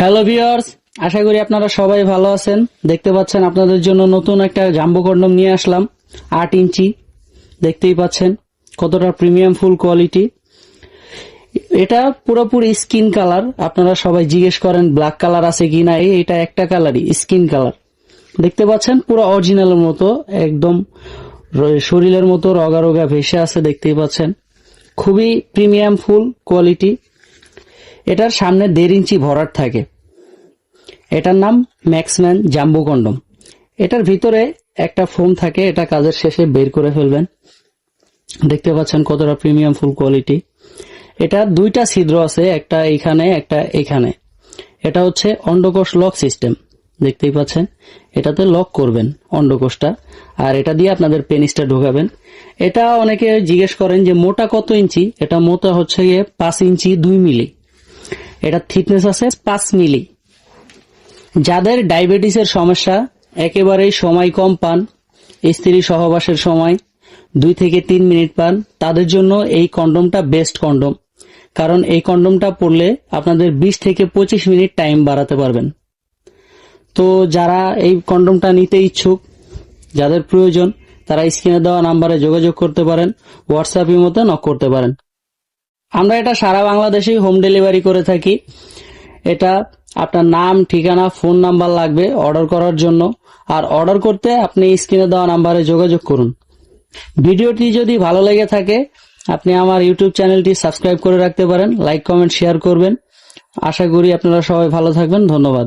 Hello viewers আশা করি আপনারা সবাই ভালো আছেন। দেখতে পাচ্ছেন আপনাদের জন্য নতুন একটা জাম্বো কন্ডম নিয়ে আসলাম, আট ইঞ্চি। দেখতেই পাচ্ছেন কতটা প্রিমিয়াম ফুল কোয়ালিটি এটা পুরোপুরি স্কিন কালার আপনারা সবাই জিজ্ঞেস করেন ব্ল্যাক কালার আছে কিনা? এই, এটা একটা কালারই স্কিন কালার দেখতে পাচ্ছেন পুরো অরিজিনালের মতো, একদম শরীরের মতো রগা রোগা ভেসে আছে, দেখতেই পাচ্ছেন। খুবই প্রিমিয়াম ফুল কোয়ালিটি এটার সামনে দেড় ইঞ্চি ভরাট থাকে। এটার নাম ম্যাক্সম্যান জাম্বো কন্ডম। এটার ভিতরে একটা ফোম থাকে, এটা কাজের শেষে বের করে ফেলবেন। দেখতে পাচ্ছেন কতটা প্রিমিয়াম ফুল কোয়ালিটি এটা দুইটা ছিদ্র আছে, একটা এইখানে, একটা এখানে। এটা হচ্ছে অন্ডকোষ লক সিস্টেম, দেখতেই পাচ্ছেন। এটাতে লক করবেন অন্ডকোষটা, আর এটা দিয়ে আপনাদের পেনিসটা ঢোকাবেন। এটা অনেকে জিজ্ঞেস করেন যে মোটা কত ইঞ্চি? এটা মোটা হচ্ছে গিয়ে পাঁচ ইঞ্চি দুই মিলি। এটা থিকনেস আছে পাঁচ মিলি। যাদের ডায়াবেটিসের সমস্যা, একেবারেই সময় কম পান, স্ত্রী সহবাসের সময় দুই থেকে তিন মিনিট পান, তাদের জন্য এই কন্ডমটা বেস্ট কন্ডম। কারণ এই কন্ডমটা পড়লে আপনাদের বিশ থেকে পঁচিশ মিনিট টাইম বাড়াতে পারবেন। তো যারা এই কন্ডমটা নিতে ইচ্ছুক, যাদের প্রয়োজন, তারা স্ক্রিনে দেওয়া নাম্বারে যোগাযোগ করতে পারেন হোয়াটসঅ্যাপের মতো নক করতে পারেন। আমরা এটা সারা বাংলাদেশেই হোম ডেলিভারি করে থাকি। এটা আপনার নাম, ঠিকানা ফোন নাম্বার লাগবে অর্ডার করার জন্য। আর অর্ডার করতে আপনি স্ক্রিনে দেওয়া নাম্বারে যোগাযোগ করুন। ভিডিওটি যদি ভালো লেগে থাকে, আপনি আমার ইউটিউব চ্যানেলটি সাবস্ক্রাইব করে রাখতে পারেন লাইক কমেন্ট শেয়ার করবেন। আশা করি আপনারা সবাই ভালো থাকবেন, ধন্যবাদ।